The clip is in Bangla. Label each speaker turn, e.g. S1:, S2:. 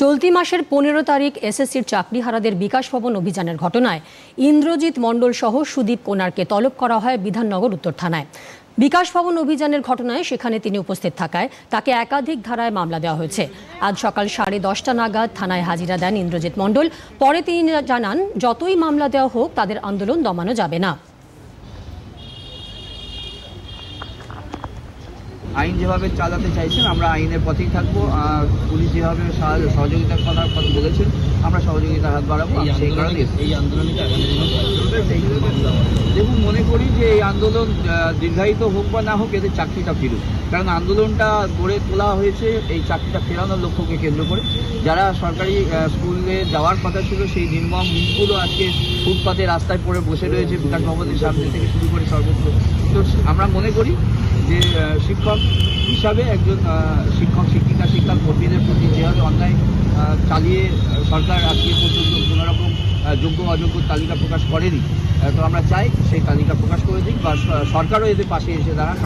S1: চলতি মাসের পনেরো তারিখ এসএসসির চাকরিহারাদের বিকাশ ভবন অভিযানের ঘটনায় ইন্দ্রজিৎ মণ্ডল সহ সুদীপ কোনারকে তলব করা হয় বিধাননগর উত্তর থানায়। বিকাশ ভবন অভিযানের ঘটনায় সেখানে তিনি উপস্থিত থাকায় তাকে একাধিক ধারায় মামলা দেওয়া হয়েছে। আজ সকাল সাড়ে দশটা নাগাদ থানায় হাজিরা দেন ইন্দ্রজিৎ মণ্ডল। পরে তিনি জানান, যতই মামলা দেওয়া হোক, তাদের আন্দোলন দমানো যাবে না।
S2: আইন যেভাবে চালাতে চাইছেন আমরা আইনের পথেই থাকব। আর পুলিশ যেভাবে সাহায্য- সহযোগিতার কথা কথা বলেছেন আমরা সহযোগিতার হাত বাড়াবো। সেই কারণে
S3: এই আন্দোলনে
S2: দেখুন মনে করি যে এই আন্দোলন দীর্ঘায়িত হোক বা না হোক এদের চাকরিটা ফিরুক। কারণ আন্দোলনটা গড়ে তোলা হয়েছে এই চাকরিটা ফেরানোর লক্ষ্যকে কেন্দ্র করে। যারা সরকারি স্কুলে যাওয়ার কথা ছিল, সেই নির্মম মুখগুলো আজকে ফুটপাতে রাস্তায় পড়ে বসে রয়েছে, বিকাশ ভবনের সামনে থেকে শুরু করে সর্বত্র। তো আমরা মনে করি যে শিক্ষক হিসাবে একজন চালিয়ে সরকার আজকে পর্যন্ত কোনো রকম যোগ্য অযোগ্য তালিকা প্রকাশ করেনি। তো আমরা চাই সেই তালিকা প্রকাশ করে দিক বা সরকারও এদের পাশে এসে দাঁড়াক।